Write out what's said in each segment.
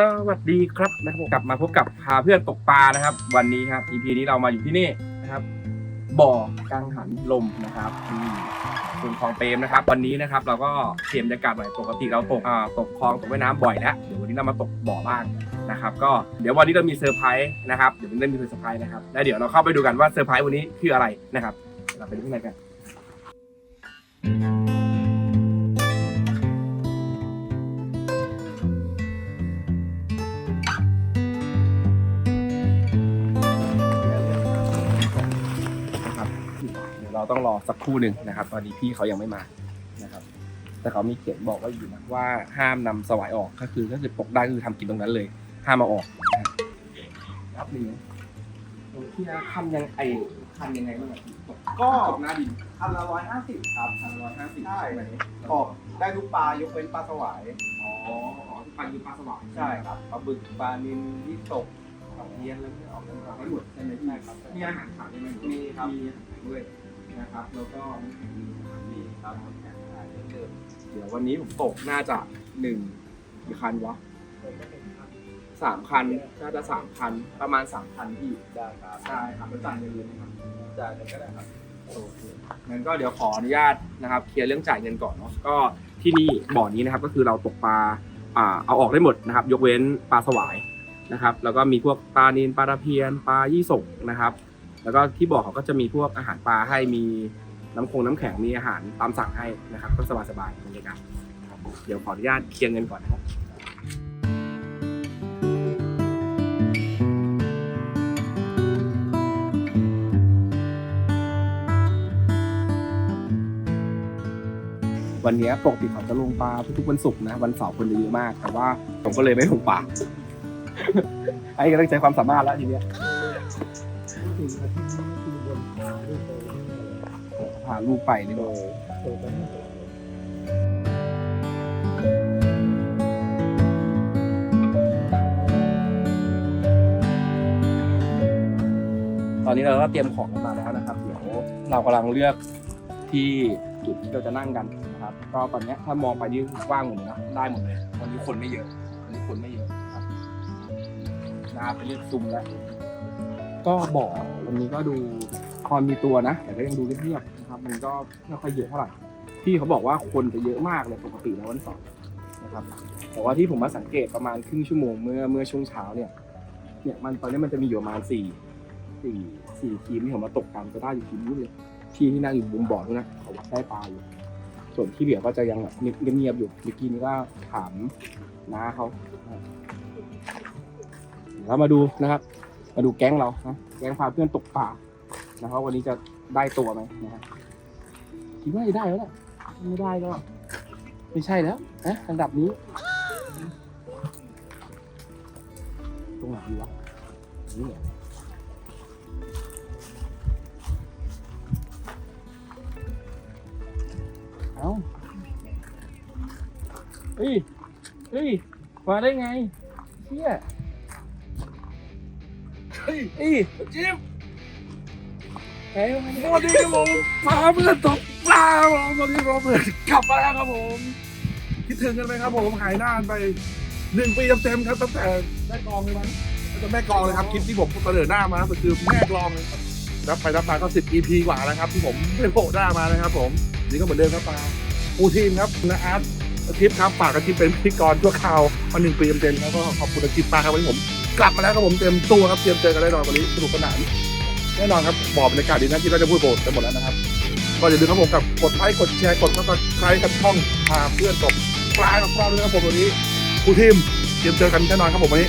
สวัสดีครับนะครับกลับมาพบกับพาเพื่อนตกปลานะครับ วันนี้ครับ EP นี้เรามาอยู่ที่นี่นะครับ บ่อกังหันลมนะครับอืมส่วนคลองเปรมนะครับ วันนี้นะครับ เราก็เตรียมบรรยากาศหน่อยปกติเราตกอ่าตกคลองตกแม่น้ำบ่อยแล้วเดี๋ยววันนี้เรามาตกบ่อบ้างนะครับก็เดี๋ยววันนี้เรามีเซอร์ไพรส์นะครับเดี๋ยววันนี้เรามีเซอร์ไพรส์นะครับแล้วเดี๋ยวเราเข้าไปดูกันว่าเซอร์ไพรส์วันนี้คืออะไรนะครับเราไปดูข้างในกัน เดี๋ยวเราต้องรอสักครู่หนึ่งนะครับ ตอนนี้พี่เขายังไม่มานะครับ แต่เขามีเขียนบอกไว้อยู่นะว่าห้ามนำสวายออกก็คือก็คือตกได้ก็คือทำกินตรงนั้นเลย ห้ามเอาออกนะครับรับหนึ่งตรงที่ทำยังไอทำยังไงบ้างอะตกก็ตกหน้าดินพันละร้อยห้าสิบครับพันร้อยห้าสิบใช่ไหมออกได้ทุกปลายกเว้นปลาสวายอ๋ออ๋อที่ปลาคือปลาสวายใช่ครับปลาบึกปลานิลที่ตกกับเพี้ยนแล้วที่ออกทั้งหมทั้ดงหมดใช่ไหมพี่ใช่ครับมีอาหารขายใช่ไหมมีครับมีอาหารขายด้วย นะครับ แล้วก็มีอาหารดีครับใช่เดิมเดี๋ยววันนี้ผมตกน่าจะหนึ่งกี่คันวะสามคันน่าจะสามคันประมาณสามคันพี่ได้ครับใช่ครับแล้วจ่ายเงินเลยนะครับจ่ายกันก็ได้ครับโอเคงั้นก็เดี๋ยวขออนุญาตนะครับเคลียร์เรื่องจ่ายเงินก่อนเนาะก็ที่นี่บ่อนี้นะครับก็คือเราตกปลาอ่าเอาออกได้หมดนะครับ ยกเว้นปลาสวายนะครับ แล้วก็มีพวกปลานิลปลาตะเพียนปลายี่สกนะครับ แล้วก็ที่บ่อเขาก็จะมีพวกอาหารปลาให้มีน้ำคงน้ำแข็งมีอาหารตามสั่งให้นะครับก็สบายๆบรรยากาศเดี๋ยวขออนุญาตเคลียร์เงินก่อนนะครับวันนี้ปกติเขาจะลงปลาทุกๆวันศุกร์นะ วันเสาร์คนจะเยอะมาก แต่ว่าผมก็เลยไม่ลงปลาไอ้ก็ต้องใช้ความสามารถแล้วทีเนี้ย พาลูกไปนี่เลยตอนนี้เราก็เตรียมของมาแล้วนะครับ เดี๋ยวเรากำลังเลือกที่จุดที่เราจะนั่งกันนะครับ ก็ตอนนี้ถ้ามองไปนี่กว้างหมดเลยนะได้หมดเลยวันนี้คนไม่เยอะวันนี้คนไม่เยอะครับนาไปเลือกซุ่มแล้ว ก็บ่อวันนี้ก็ดูพอมีตัวนะ แต่ก็ยังดูเงียบๆนะครับ มันก็ไม่ค่อยเยอะเท่าไหร่พี่เขาบอกว่าคนจะเยอะมากเลยปกติแล้ววันเสาร์นะครับแต่ว่าที่ผมมาสังเกตประมาณครึ่งชั่วโมงเมื่อเมื่อช่วงเช้าเนี่ยเนี่ยมันตอนนี้มันจะมีอยู่ประมาณสี่สี่สี่ทีมที่ผมมาตกกันจะได้อยู่ทีมนู้นเลยที่ที่นั่งอยู่บนบ่อนู้นนะเขาวัดได้ปลาอยู่ส่วนที่เหลือก็จะยังแบบเงียบๆอยู่เมื่อกี้นี้ก็ถามน้าเขาแล้วมาดูนะครับ มาดูแก๊งเรานะแก๊งพาเพื่อนตกปลานะครับวันนี้จะได้ตัวไหมนะครับคิดว่าจะได้แล้วแหละไม่ได้ก็ไม่ใช่แล้วนะอันดับนี้ ตรงไหนดีวะนี่เหรอเอาเฮ้ยเฮ้ยมาได้ไงเชี่ย ฮ้ยเอ้ยจิ๊บไหนวะสวัสดีครับผมพาเพื่อนตกปลาครับผมวันนี้เราเพื่อนกลับมาแล้วครับผม คิดถึงกันไหมครับผมหายหน้าไปหนึ่งปีเต็มๆครับตั้งแต่แม่กลองเลยมั้งตั้งแต่แม่กลองเลยครับคลิปที่ผมเสนอหน้ามาก็คือแม่กลองเลยครับรับไปรับมาก็สิบ EP กว่าแล้วครับที่ผมไม่โผล่หน้ามานะครับผมนี่ก็เหมือนเดิมครับปลาปูทีมครับนะอาร์ต อาทิตย์ครับฝากอาทิตย์เป็นพิธีกรชั่วคราวมาหนึ่งปีเต็มๆแล้วก็ขอบคุณอาทิตย์มากครับวันนี้ผมกลับมาแล้วครับผมเต็มตัวครับเตรียมเจอกันแน่นอนวันนี้สนุกสนานแน่นอนครับบอกบรรยากาศดีนะที่เราจะพูดโบสกันหมดแล้วนะครับก็อย่าลืมครับผมกับกดไลค์กดแชร์กดซับสไครกับช่องพาเพื่อนตบปลายกับเราด้วยครับผมวันนี้ครูทีมเตรียมเจอกันแน่นอนครับผมวันนี้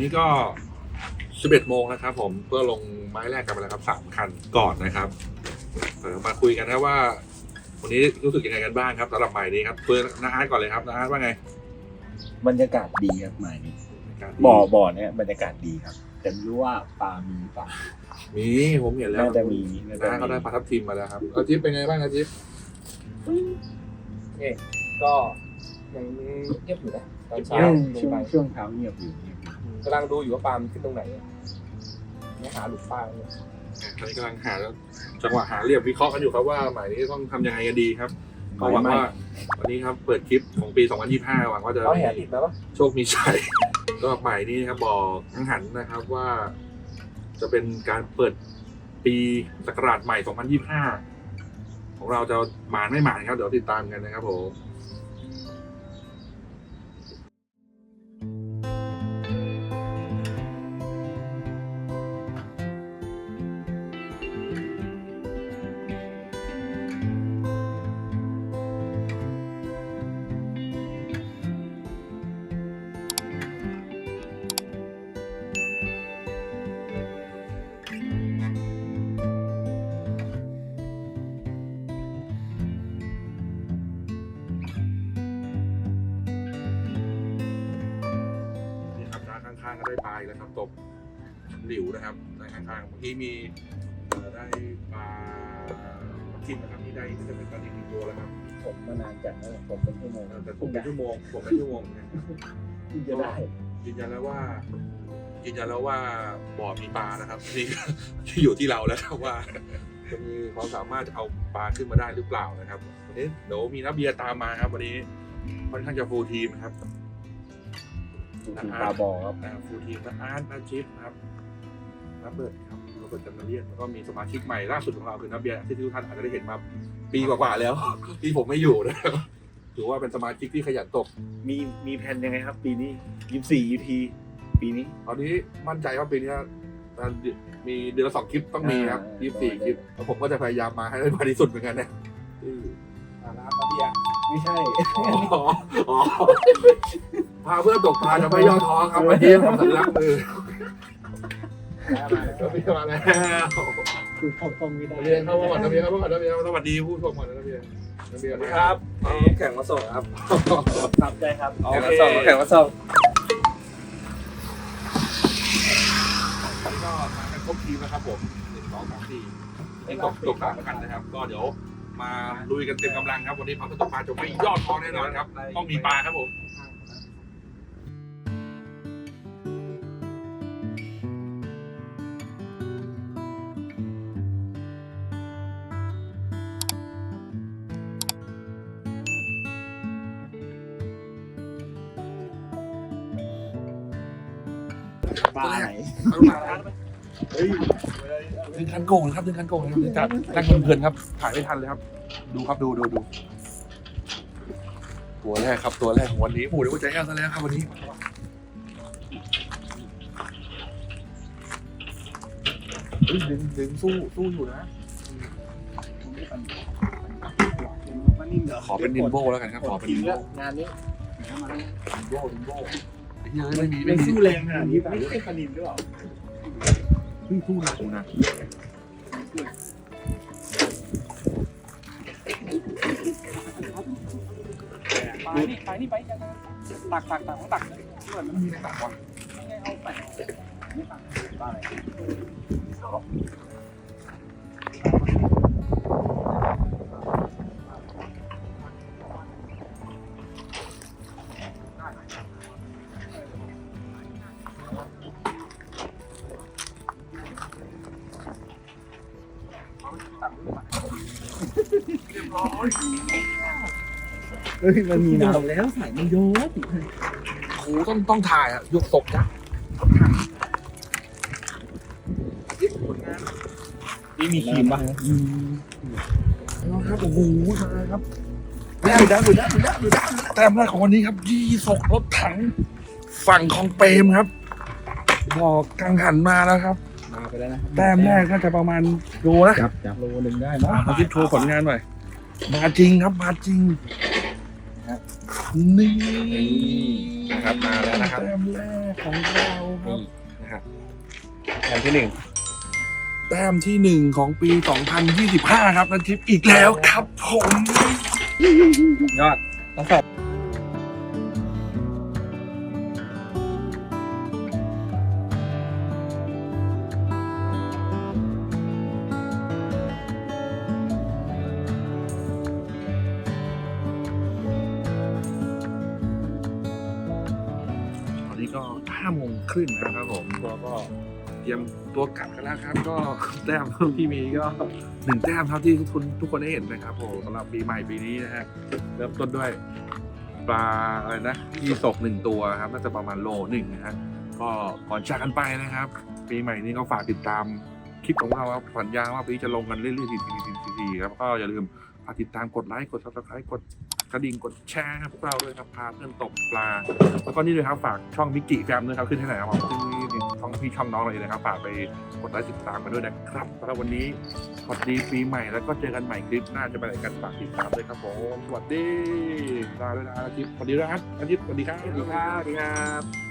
นนี้ก็ 11โมงนะครับ ผมเพื่อลงไม้แรกกันไปแล้วครับสามคันก่อนนะครับเออมาคุยกันนะว่า วันนี้รู้สึกยังไงกันบ้างครับสำหรับใหม่นี้ครับเพื่อนนาอาร์ตก่อนเลยครับนาอาร์ตว่าไงบรรยากาศดีครับหมายนี้การบ่อบ่อเนี่ยบรรยากาศดีครับแต่ไม่รู้ว่าปลามีปลามีผมเห็นแล้วน่าจะมีน่าจะนะเขาได้มีปลาทับทิมมาแล้วครับอาทิตย์เป็นไงบ้างอาทิตย์ก็ยังเงียบอยู่นะตอนเช้าช่วงลช่งวงไปช่วงเช้าเงียบอยู่เงียบอยู่ กำลังดูอยู่ว่าปลามันขึ้นตรงไหนเนี่ยหาหลุมปลาเนี่ยตอนนี้กำลังหาจังหวะหาเหลี่ยมวิเคราะห์กันอยู่ครับว่าหมายนี้ต้องทำยังไงกันดีครับก็หวังว่าวันนี้ครับเปิดคลิปของปี 2025 หวังว่าจะเอาแหติดไหมวะโชคมีชัย ก็หมายนี้นะครับบอกทั้งหันนะครับว่า จะเป็นการเปิดปีศักราชใหม่ 2025 ของเราจะหมานไม่หมานครับ เดี๋ยวติดตามกันนะครับผม ได้ปลาอีกแล้วครับตบหลิวนะครับร้านข้างๆเมื่อกี้มีเอ่อได้ปลาทิมนะครับนี่ได้ก็จะเป็นปลาทิมอีกตัวแล้วครับผมมานานจัดแล้วผมเป็นชั่วโมงแต่ผมเป็นชั่วโมงผมเป็นชั่วโมงนะเพิ่งจะได้ยืนยันแล้วว่ายืนยันแล้วว่าบ่อมีปลานะครับนี่ที่อยู่ที่เราแล้วครับว่าจะมีความสามารถจะเอาปลาขึ้นมาได้หรือเปล่านะครับวันนี้เดี๋ยวมีนักเบียร์ตามมาครับ วันนี้ค่อนข้างจะฟูลทีมครับ ดูทีปลาบ่อครับฟูลทีมนะอาร์ตนะชิปนะครับนับเบิร์ดครับโรเบิร์ตจันทเลียนแล้วก็มีสมาชิกใหม่ล่าสุดของเราคือนักเบียร์ที่ทุกท่านอาจจะได้เห็นมาปีกว่าๆแล้ว ที่ผมไม่อยู่นะครับถือว่าเป็นสมาชิกที่ขยันตก มีมีแผนยังไงครับ ปีนี้ยี่สี่ EP ปีนี้ ตอนนี้มั่นใจว่าปีนี้จะมีเดือนละสองคลิปต้องมีครับอ่ายี่สี่คลิปแล้วผมก็จะพยายามมาให้ได้มากที่สุดเหมือนกันนะอืมอ่านะครับเบียร์ไม่ใช่อ๋ออ๋อ พาเพื่อนตกปลาจะไม่ย่อท้อครับวันนี้ทำสัญลักษณ์มือมาแล้วนักเบียร์มาแล้วคือเข้ากล้องไม่ได้นักเบียร์เข้ามาก่อนนักเบียร์เข้ามาก่อนนักเบียร์สวัสดีผู้ชมก่อนนะนักเบียร์นักเบียร์มาครับแข่งมาส่งครับครับได้ครับแข่งมาส่งแข่งมาส่งนี่ก็มากันครบทีมนะครับผมหนึ่งสองสามสี่นี่ตกตกปลากันนะครับ ก็เดี๋ยวมาลุยกันเต็มกำลังครับวันนี้พาเพื่อตกปลาจะไม่ย่อท้อแน่นอนครับ ต้องมีปลาครับผม ปลาไหนดึงคันโกงเลยครับดึงคันโกงเลยครับจัดนั่งเพลินๆครับ ถ่ายไม่ทันเลยครับ ดูครับดูดูดูตัวแรกครับตัวแรกของวันนี้โอ้โหเดี๋ยวว่าใจแอนซะแล้วครับวันนี้เฮ้ยดึงดึงสู้สู้อยู่นะขอเป็นดินโบแล้วกันครับขอเป็นดินโบงานนี้ดินโบดินโบ ไอ้เหี้ยไม่มีไม่ไม่มีสู้แรงขนาดนี้ไม่ใช่ปลานินหรือเปล่าเฮ้ยสู้นะสู้นะไปนี่ไปนี่ไปยังไงตักตักตักตักเหมือนมีในปากว่ะไม่ไงเอาตักไม่ตักปลาอะไร เฮ้ยมันมีน้ำแล้วใส่มันโยนโอ้โหต้องต้องถ่ายอะยกศกจ้ะนี่มีครีมป่ะครับโอ้โหถ่ายครับได้ได้ได้ได้ได้แต้มแรกของวันนี้ครับยี่ศกรถถังฝั่งของเปรมครับบอกกังหันมาแล้วครับมาไปแล้วนะแต้มแรกก็จะประมาณโลนะจับจับโลหนึ่งได้นะมาคิดโชว์ผลงานหน่อยมาจริงครับมาจริง นี่นะครับมาแล้วนะครับแต้มแรกของเราครับ นะครับแต้มที่หนึ่งแต้มที่หนึ่งของปี 2025 ครับนันทิปอีกแล้วครับผม ยอดตั้งแ5โมงครึ่งนะครับผมก็ก็เตรียมตัวกลับกันแล้วครับ ก็แต้มที่มีก็หนึ่งแต้มเท่าที่ทุกคนทุกคนได้เห็นนะครับผมสำหรับปีใหม่ปีนี้นะฮะเริ่มต้นด้วยปลาอะไรนะยี่สกหนึ่งตัวครับน่าจะประมาณโลหนึ่งนะฮะก็ก่อนจากกันไปนะครับ ปีใหม่นี้ก็ฝากติดตามคลิปของเราครับสัญญาว่าปีจะลงกันเรื่อยๆทีๆๆๆครับก็อย่าลืมฝากติดตามกดไลค์กด subscribe กด กระดิ่งกดแชร์ให้พวกเราด้วยครับพาเพื่อนตกปลา แล้วก็นี่ด้วยครับฝากช่องมิกกี้แฟมด้วยครับขึ้นที่ไหนครับผมซึ่งนี่ช่องพี่ช่องน้องเลยนะครับฝากไปกดไลค์ติดตามกันด้วยนะครับสำหรับวันนี้สวัสดีปีใหม่แล้วก็เจอกันใหม่คลิปหน้าจะไปไหนกันฝากติดตามด้วยครับผมสวัสดีลาด้วยนะอาทิตย์สวัสดีนะครับอาทิตย์สวัสดีครับสวัสดีครับสวัสดีครับ